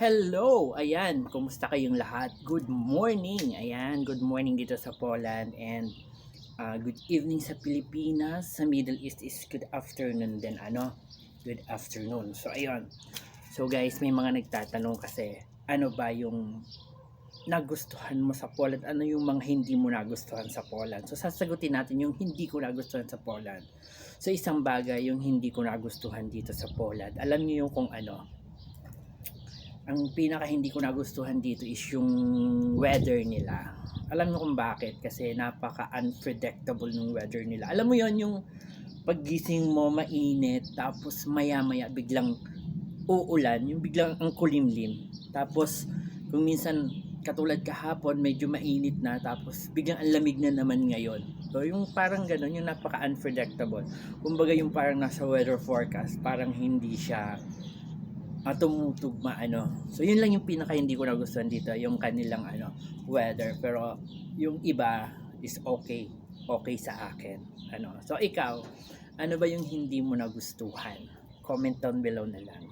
Hello! Ayan, kumusta kayong lahat? Good morning! Ayan, good morning dito sa Poland and uh, good evening sa Pilipinas. Sa Middle East is good afternoon din, ano? Good afternoon. So, ayun. So, guys, may mga nagtatanong kasi, ano ba yung nagustuhan mo sa Poland? Ano yung mga hindi mo nagustuhan sa Poland? So, sasagutin natin yung hindi ko nagustuhan sa Poland. So, isang bagay yung hindi ko nagustuhan dito sa Poland. Alam niyo yung kung ano, ang pinaka hindi ko nagustuhan dito is yung weather nila. Alam mo kung bakit? Kasi napaka unpredictable ng weather nila. Alam mo yon yung paggising mo mainit tapos maya maya biglang uulan, yung biglang ang kulimlim. Tapos kung minsan katulad kahapon medyo mainit na tapos biglang ang lamig na naman ngayon. So yung parang ganun, yung napaka unpredictable. Kumbaga yung parang nasa weather forecast, parang hindi siya uh, tumutugma ano. So yun lang yung pinaka hindi ko nagustuhan dito, yung kanilang ano weather. Pero yung iba is okay. Okay sa akin. Ano. So ikaw, ano ba yung hindi mo nagustuhan? Comment down below na lang.